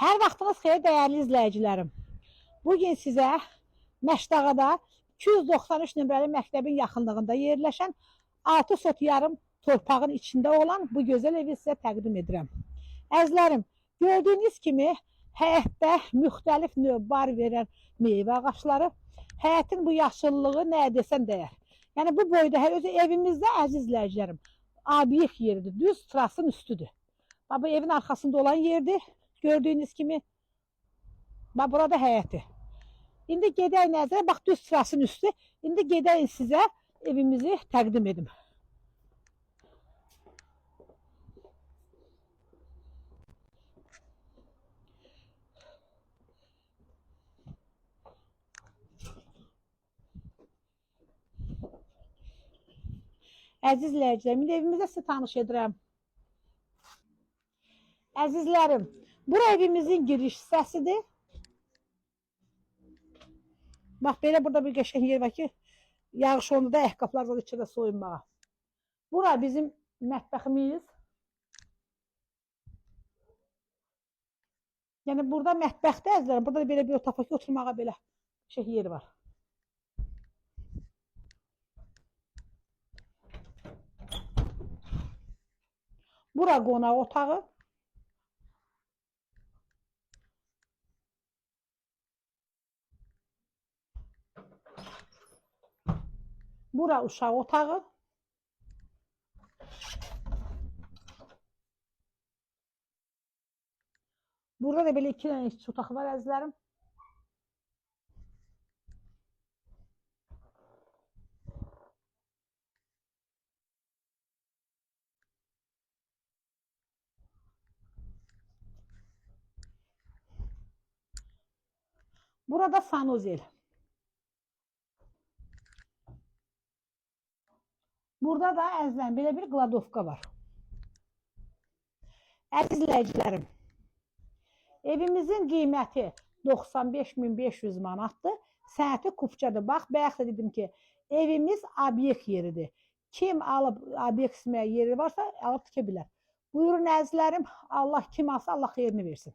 Hər vaxtınız xeyir dəyərli izləyicilərim. Bu gün sizə Məşdağada 293 nömrəli məktəbin yaxınlığında yerləşən 6 sot yarım torpağın içində olan bu gözəl evi sizə təqdim edirəm. Əzlərim, gördüyünüz kimi həyətdə müxtəlif növ bar verən meyvə ağacları, həyətin bu yaşıllığı nə desən dəyər. Yəni bu boyda hər özü evimizdə əziz izləyicilərim. Abiyyək yeridir, düz trasın üstüdür. Bu evin arxasında olan yerdir. Gördüyünüz kimi bax burada həyəti. İndi gedək nəzərə, bax düz trasın üstü. İndi gedək sizə evimizi təqdim edim. Əziz izləyicilərim, indi evimizə sizə tanış edirəm. Əzizlərim, bura evimizin giriş hissəsidir. Bax, belə burada bir qəşəng yer var ki, yağış olanda da ayaqqabılar var içində soyunmağa. Bura bizim mətbəximiz. Yəni burada mətbəxdə əzizlərim, burada da belə bir otaq var ki, oturmağa belə şey yer var. Bura qonaq otağı. Bura uşaq otağı. Burada da belə iki dənə iç otaq var əzizlərim. Burada sanuzel. Burada da əzizlərim belə bir qladovka var. Əziz evimizin qiyməti 95500 manatdır. Sənəti kupçadır. Bax, bayaq da dedim ki, evimiz obyekt yeridir. Kim alıb obyekt isməyə yeri varsa, alıb tikə bilər. Buyurun əzizlərim, Allah kim alsa Allah xeyrini versin.